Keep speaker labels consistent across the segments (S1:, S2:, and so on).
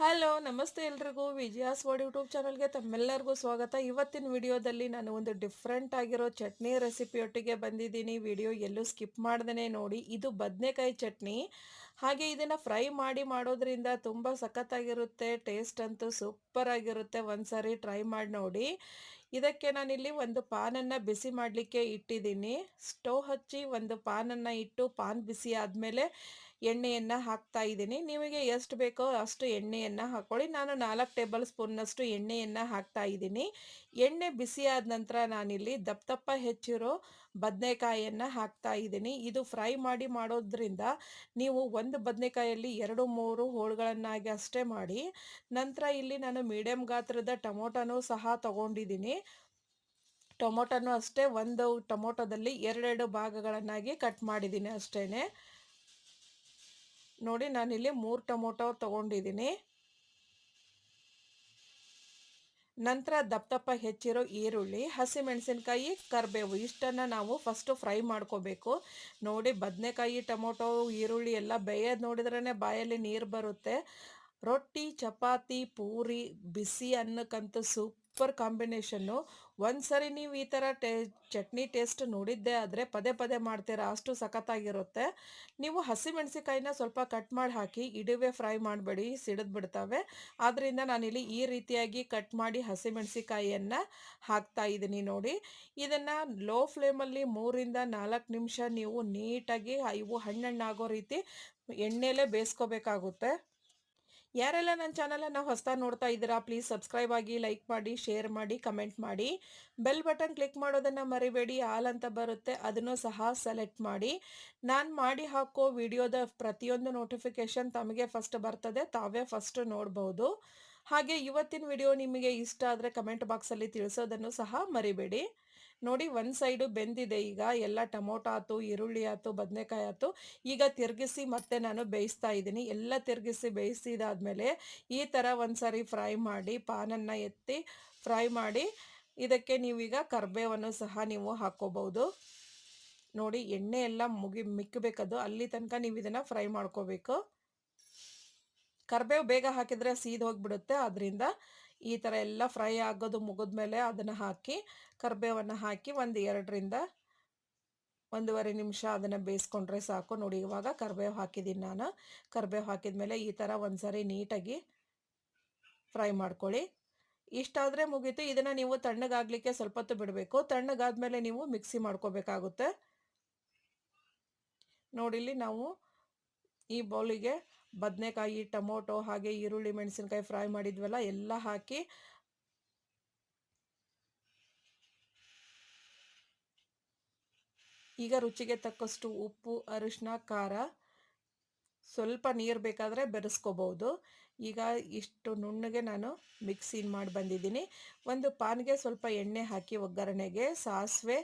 S1: Hello, ನಮಸ್ತೆ ಎಲ್ರಿಗೂ. ವಿಜಯಾಸ್ word YouTube ಚಾನಲ್ಗೆ ತಮ್ಮೆಲ್ಲರಿಗೂ ಸ್ವಾಗತ. ಇವತ್ತಿನ ವಿಡಿಯೋದಲ್ಲಿ ನಾನು ಒಂದು ಡಿಫ್ರೆಂಟ್ ಆಗಿರೋ ಚಟ್ನಿ ರೆಸಿಪಿಯೊಟ್ಟಿಗೆ ಬಂದಿದ್ದೀನಿ. ವಿಡಿಯೋ ಎಲ್ಲೂ ಸ್ಕಿಪ್ ಮಾಡ್ದೇ ನೋಡಿ. ಇದು ಬದನೆಕಾಯಿ ಚಟ್ನಿ. ಹಾಗೆ ಇದನ್ನು ಫ್ರೈ ಮಾಡಿ ಮಾಡೋದ್ರಿಂದ ತುಂಬ ಸಖತ್ತಾಗಿರುತ್ತೆ ಟೇಸ್ಟ್ ಅಂತೂ ಸೂಪರ್ ಆಗಿರುತ್ತೆ. ಸಾರಿ ಟ್ರೈ ಮಾಡಿ ನೋಡಿ. ಇದಕ್ಕೆ ನಾನಿಲ್ಲಿ ಒಂದು ಪಾನನ್ನು ಬಿಸಿ ಮಾಡಲಿಕ್ಕೆ ಇಟ್ಟಿದ್ದೀನಿ. ಸ್ಟವ್ ಹಚ್ಚಿ ಒಂದು ಪಾನನ್ನು ಇಟ್ಟು ಪಾನ್ ಬಿಸಿ ಆದಮೇಲೆ ಎಣ್ಣೆಯನ್ನು ಹಾಕ್ತಾ ಇದ್ದೀನಿ. ನಿಮಗೆ ಎಷ್ಟು ಬೇಕೋ ಅಷ್ಟು ಎಣ್ಣೆಯನ್ನು ಹಾಕ್ಕೊಳ್ಳಿ ನಾನು ನಾಲ್ಕು ಟೇಬಲ್ ಸ್ಪೂನ್ನಷ್ಟು ಎಣ್ಣೆಯನ್ನು ಹಾಕ್ತಾ ಇದ್ದೀನಿ. ಎಣ್ಣೆ ಬಿಸಿ ಆದ ನಂತರ ನಾನಿಲ್ಲಿ ದಪ್ಪ ದಪ್ಪ ಹೆಚ್ಚಿರೋ ಬದನೆಕಾಯಿಯನ್ನು ಹಾಕ್ತಾ ಇದ್ದೀನಿ. ಇದು ಫ್ರೈ ಮಾಡಿ ಮಾಡೋದ್ರಿಂದ ನೀವು ಒಂದು ಬದನೆಕಾಯಲ್ಲಿ ಎರಡು, ಮೂರು ಹೋಳುಗಳನ್ನಾಗಿ ಅಷ್ಟೇ ಮಾಡಿ, ನಂತರ ಇಲ್ಲಿ ನಾನು ಮೀಡಿಯಮ್ ಗಾತ್ರದ ಟೊಮೊಟೊನೂ ಸಹ ತಗೊಂಡಿದ್ದೀನಿ. ಟೊಮೊಟೊನೂ ಅಷ್ಟೇ, ಒಂದು ಟೊಮೊಟೊದಲ್ಲಿ ಎರಡೆರಡು ಭಾಗಗಳನ್ನಾಗಿ ಕಟ್ ಮಾಡಿದ್ದೀನಿ ಅಷ್ಟೇ ನೋಡಿ, ನಾನಿಲ್ಲಿ ಮೂರು ಟೊಮೊಟೊ ತೊಗೊಂಡಿದ್ದೀನಿ. ನಂತರ ದಪ್ಪ ಹೆಚ್ಚಿರೋ ಈರುಳ್ಳಿ, ಹಸಿಮೆಣಸಿನ್ಕಾಯಿ, ಕರಿಬೇವು, ಇಷ್ಟನ್ನು ನಾವು ಫಸ್ಟು ಫ್ರೈ ಮಾಡ್ಕೋಬೇಕು. ನೋಡಿ ಬದನೆಕಾಯಿ, ಟೊಮೊಟೊ, ಈರುಳ್ಳಿ ಎಲ್ಲ ಬೇಯೋದು ನೋಡಿದ್ರೇ ಬಾಯಲ್ಲಿ ನೀರು ಬರುತ್ತೆ. ರೊಟ್ಟಿ, ಚಪಾತಿ, ಪೂರಿ, ಬಿಸಿ ಅನ್ನಕ್ಕಂತೂ ಸೂಪರ್ ಕಾಂಬಿನೇಷನ್ನು. ಒಂದು ಸರಿ ನೀವು ಈ ಥರ ಟೇ, ಚಟ್ನಿ ಟೇಸ್ಟ್ ನೋಡಿದ್ದೆ ಆದರೆ ಪದೇ ಪದೇ ಮಾಡ್ತೀರಾ, ಅಷ್ಟು ಸಖತ್ತಾಗಿರುತ್ತೆ. ನೀವು ಹಸಿಮೆಣಸಿಕಾಯಿನ ಸ್ವಲ್ಪ ಕಟ್ ಮಾಡಿ ಹಾಕಿ, ಇಡುವೆ ಫ್ರೈ ಮಾಡಬೇಡಿ, ಸಿಡಿದು ಬಿಡ್ತವೆ. ಆದ್ದರಿಂದ ನಾನಿಲ್ಲಿ ಈ ರೀತಿಯಾಗಿ ಕಟ್ ಮಾಡಿ ಹಸಿಮೆಣಸಿಕಾಯಿಯನ್ನು ಹಾಕ್ತಾ ಇದ್ದೀನಿ ನೋಡಿ. ಇದನ್ನು ಲೋ ಫ್ಲೇಮಲ್ಲಿ ಮೂರಿಂದ ನಾಲ್ಕು ನಿಮಿಷ ನೀವು ನೀಟಾಗಿ ಇವು ಹಣ್ಣಣ್ಣಾಗೋ ರೀತಿ ಎಣ್ಣೆಲೇ ಬೇಯಿಸ್ಕೋಬೇಕಾಗುತ್ತೆ. ಯಾರೆಲ್ಲ ನನ್ನ ಚಾನಲನ್ನು ಹೊಸದಾಗಿ ನೋಡ್ತಾ ಇದ್ದೀರಾ, ಪ್ಲೀಸ್ ಸಬ್ಸ್ಕ್ರೈಬ್ ಆಗಿ ಲೈಕ್ ಮಾಡಿ, ಶೇರ್ ಮಾಡಿ, ಕಮೆಂಟ್ ಮಾಡಿ. ಬೆಲ್ ಬಟನ್ ಕ್ಲಿಕ್ ಮಾಡೋದನ್ನು ಮರಿಬೇಡಿ ಆಲ್ ಅಂತ ಬರುತ್ತೆ, ಅದನ್ನು ಸಹ ಸೆಲೆಕ್ಟ್ ಮಾಡಿ. ನಾನು ಮಾಡಿ ಹಾಕೋ ವಿಡಿಯೋದ ಪ್ರತಿಯೊಂದು ನೋಟಿಫಿಕೇಷನ್ ತಮಗೆ ಫಸ್ಟ್ ಬರ್ತದೆ, ತಾವೇ ಫಸ್ಟ್ ನೋಡ್ಬೋದು. ಹಾಗೆ ಇವತ್ತಿನ ವಿಡಿಯೋ ನಿಮಗೆ ಇಷ್ಟ ಆದರೆ ಕಮೆಂಟ್ ಬಾಕ್ಸಲ್ಲಿ ತಿಳಿಸೋದನ್ನು ಸಹ ಮರಿಬೇಡಿ. ನೋಡಿ ಒಂದು ಸೈಡು ಬೆಂದಿದೆ. ಈಗ ಎಲ್ಲ ಟೊಮೊಟೊ ಆಯ್ತು, ಈರುಳ್ಳಿ ಆಯ್ತು, ಬದನೆಕಾಯಿ ಆಯ್ತು. ಈಗ ತಿರುಗಿಸಿ ಮತ್ತೆ ನಾನು ಬೇಯಿಸ್ತಾ ಇದ್ದೀನಿ. ಎಲ್ಲ ತಿರುಗಿಸಿ ಬೇಯಿಸಿದಾದ್ಮೇಲೆ ಈ ಥರ ಒಂದು ಸಾರಿ ಫ್ರೈ ಮಾಡಿ, ಪಾನನ್ನು ಎತ್ತಿ ಫ್ರೈ ಮಾಡಿ, ಇದಕ್ಕೆ ನೀವೀಗ ಕರ್ಬೇವನ್ನು ಸಹ ನೀವು ಹಾಕ್ಕೋಬಹುದು ನೋಡಿ ಎಣ್ಣೆ ಎಲ್ಲ ಮುಗಿ ಮಿಕ್ಕಬೇಕದು ಅಲ್ಲಿ ತನಕ ನೀವು ಇದನ್ನು ಫ್ರೈ ಮಾಡ್ಕೋಬೇಕು. ಕರ್ಬೇವು ಬೇಗ ಹಾಕಿದರೆ ಸೀದ್ ಹೋಗಿಬಿಡುತ್ತೆ. ಅದರಿಂದ ಈ ಥರ ಎಲ್ಲ ಫ್ರೈ ಆಗೋದು ಮುಗಿದ್ಮೇಲೆ ಅದನ್ನು ಹಾಕಿ, ಕರಿಬೇವನ್ನು ಹಾಕಿ ಒಂದು ಎರಡರಿಂದ ಒಂದೂವರೆ ನಿಮಿಷ ಅದನ್ನು ಬೇಯಿಸ್ಕೊಂಡ್ರೆ ಸಾಕು. ನೋಡಿ, ಇವಾಗ ಕರಿಬೇವು ಹಾಕಿದ್ದೀನಿ ನಾನು. ಕರಿಬೇವು ಹಾಕಿದ ಮೇಲೆ ಈ ಥರ ಒಂದು ಸಾರಿ ನೀಟಾಗಿ ಫ್ರೈ ಮಾಡ್ಕೊಳ್ಳಿ. ಇಷ್ಟಾದರೆ ಮುಗೀತು. ಇದನ್ನು ನೀವು ತಣ್ಣಗಾಗಲಿಕ್ಕೆ ಸ್ವಲ್ಪ ಹೊತ್ತು ಬಿಡಬೇಕು. ತಣ್ಣಗಾದ್ಮೇಲೆ ನೀವು ಮಿಕ್ಸಿ ಮಾಡ್ಕೋಬೇಕಾಗುತ್ತೆ. ನೋಡಿಲ್ಲಿ ನಾವು ಈ ಬೌಲಿಗೆ ಬದನೆಕಾಯಿ, ಟೊಮೊಟೊ, ಹಾಗೆ ಈರುಳ್ಳಿ, ಮೆಣಸಿನ್ಕಾಯಿ ಫ್ರೈ ಮಾಡಿದ್ವಲ್ಲ, ಎಲ್ಲ ಹಾಕಿ ಈಗ ರುಚಿಗೆ ತಕ್ಕಷ್ಟು ಉಪ್ಪು ಅರಿಶಿನ ಖಾರ, ಸ್ವಲ್ಪ ನೀರು ಬೇಕಾದರೆ ಬೆರೆಸ್ಕೋಬೋದು. ಈಗ ಇಷ್ಟು ನುಣ್ಣಗೆ ನಾನು ಮಿಕ್ಸಿನ್ ಮಾಡಿ ಬಂದಿದ್ದೀನಿ. ಒಂದು ಪಾನ್ಗೆ ಸ್ವಲ್ಪ ಎಣ್ಣೆ ಹಾಕಿ ಒಗ್ಗರಣೆಗೆ, ಸಾಸಿವೆ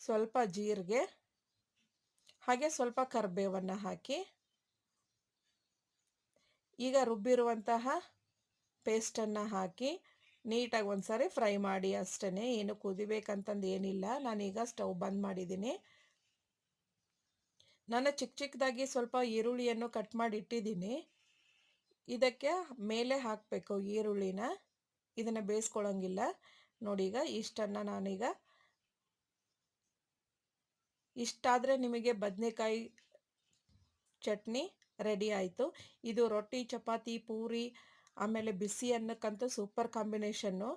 S1: ಸ್ವಲ್ಪ ಜೀರಿಗೆ, ಹಾಗೆ ಸ್ವಲ್ಪ ಕರಿಬೇವನ್ನು ಹಾಕಿ ಈಗ ರುಬ್ಬಿರುವಂತಹ ಪೇಸ್ಟನ್ನು ಹಾಕಿ ನೀಟಾಗಿ ಒಂದು ಸಾರಿ ಫ್ರೈ ಮಾಡಿ ಅಷ್ಟೇ ಏನು ಕುದಿಬೇಕಂತಂದು ಏನಿಲ್ಲ. ನಾನೀಗ ಸ್ಟವ್ ಬಂದ್ ಮಾಡಿದ್ದೀನಿ. ನಾನು ಚಿಕ್ಕ ಚಿಕ್ಕದಾಗಿ ಸ್ವಲ್ಪ ಈರುಳ್ಳಿಯನ್ನು ಕಟ್ ಮಾಡಿ ಇಟ್ಟಿದ್ದೀನಿ. ಇದಕ್ಕೆ ಮೇಲೆ ಹಾಕಬೇಕು ಈರುಳ್ಳಿನ. ಇದನ್ನು ಬೇಯಿಸ್ಕೊಳ್ಳೋಂಗಿಲ್ಲ ನೋಡಿ ಈಗ ಇಷ್ಟನ್ನು ನಾನೀಗ ಇಷ್ಟಾದರೆ ನಿಮಗೆ ಬದನೆಕಾಯಿ ಚಟ್ನಿ ರೆಡಿ ಆಯಿತು. ಇದು ರೊಟ್ಟಿ, ಚಪಾತಿ, ಪೂರಿ, ಆಮೇಲೆ ಬಿಸಿ ಅನ್ನಕ್ಕಂತೂ ಸೂಪರ್ ಕಾಂಬಿನೇಷನ್ನು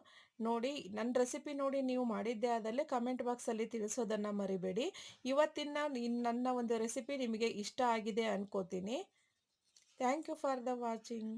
S1: ನೋಡಿ, ನನ್ನ ರೆಸಿಪಿ ನೋಡಿ ನೀವು ಮಾಡಿದ್ದೆ ಆದಲ್ಲಿ ಕಮೆಂಟ್ ಬಾಕ್ಸಲ್ಲಿ ತಿಳಿಸೋದನ್ನು ಮರಿಬೇಡಿ. ಇವತ್ತಿನ ನನ್ನ ಒಂದು ರೆಸಿಪಿ ನಿಮಗೆ ಇಷ್ಟ ಆಗಿದೆ ಅನ್ಕೋತೀನಿ. Thank you for the watching.